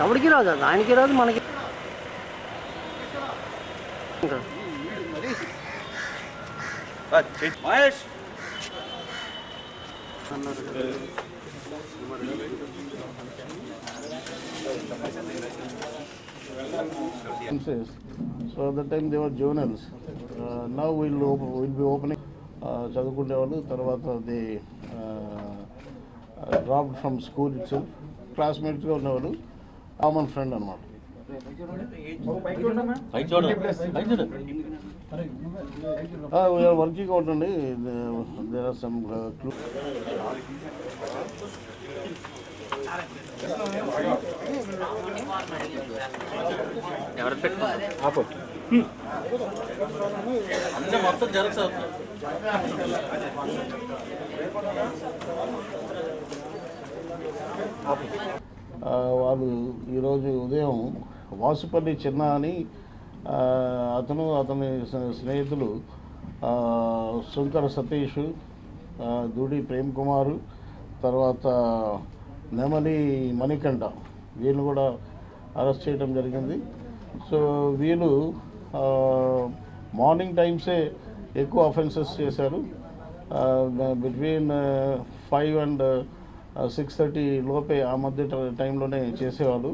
ఎవరికి రాదు అది ఆయనకి రాదు మనకి so at the time they were journals now will will be opening చదువుకునే వాళ్ళు తర్వాత the drop from school it క్లాస్మేట్స్గా ఉన్నవాడు కామన్ ఫ్రెండ్ అనమాట వర్కింగ్ అవుట్ అండి. దేర్ ఆర్ సమ్ క్లూ ఎవరు పెట్టుకున్నారు మొత్తం జరగ వాళ్ళు ఈరోజు ఉదయం వాసుపల్లి చిన్న అని అతను అతని స్నేహితులు శంకర సతీష్ దూడి ప్రేమ్ కుమారు తర్వాత నెమలి మణికంఠ వీళ్ళు కూడా అరెస్ట్ చేయడం జరిగింది. సో వీళ్ళు మార్నింగ్ టైమ్సే ఎక్కువ అఫెన్సెస్ చేశారు. Between five and six thirty లోపే ఆ మధ్య టైంలోనే చేసేవాళ్ళు.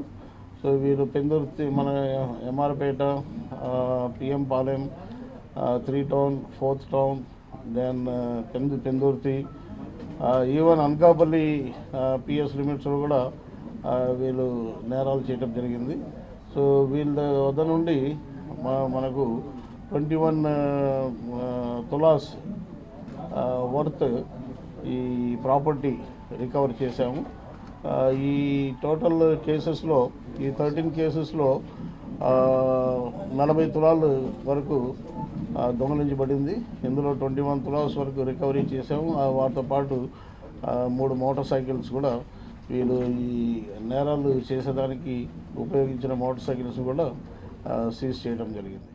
సో వీరు పెందుర్తి మన MR Peta PM Palem three town fourth town then పెందు Pendurthi even Anakapalli PS లిమిట్స్లో కూడా వీళ్ళు నేరాలు చేయటం జరిగింది. సో వీళ్ళ వద్ద నుండి మనకు ట్వంటీ వన్ తులాస్ వర్త్ ఈ ప్రాపర్టీ రికవర్ చేశాము. ఈ టోటల్ కేసెస్లో ఈ థర్టీన్ కేసెస్లో నలభై తులాలు వరకు దొంగలించబడింది. ఇందులో ట్వంటీ వన్ తులాస్ వరకు రికవరీ చేశాము. వాటితో పాటు మూడు మోటార్ సైకిల్స్ కూడా వీళ్ళు ఈ నేరాలు చేసేదానికి ఉపయోగించిన మోటార్ సైకిల్స్ కూడా సీజ్ చేయడం జరిగింది.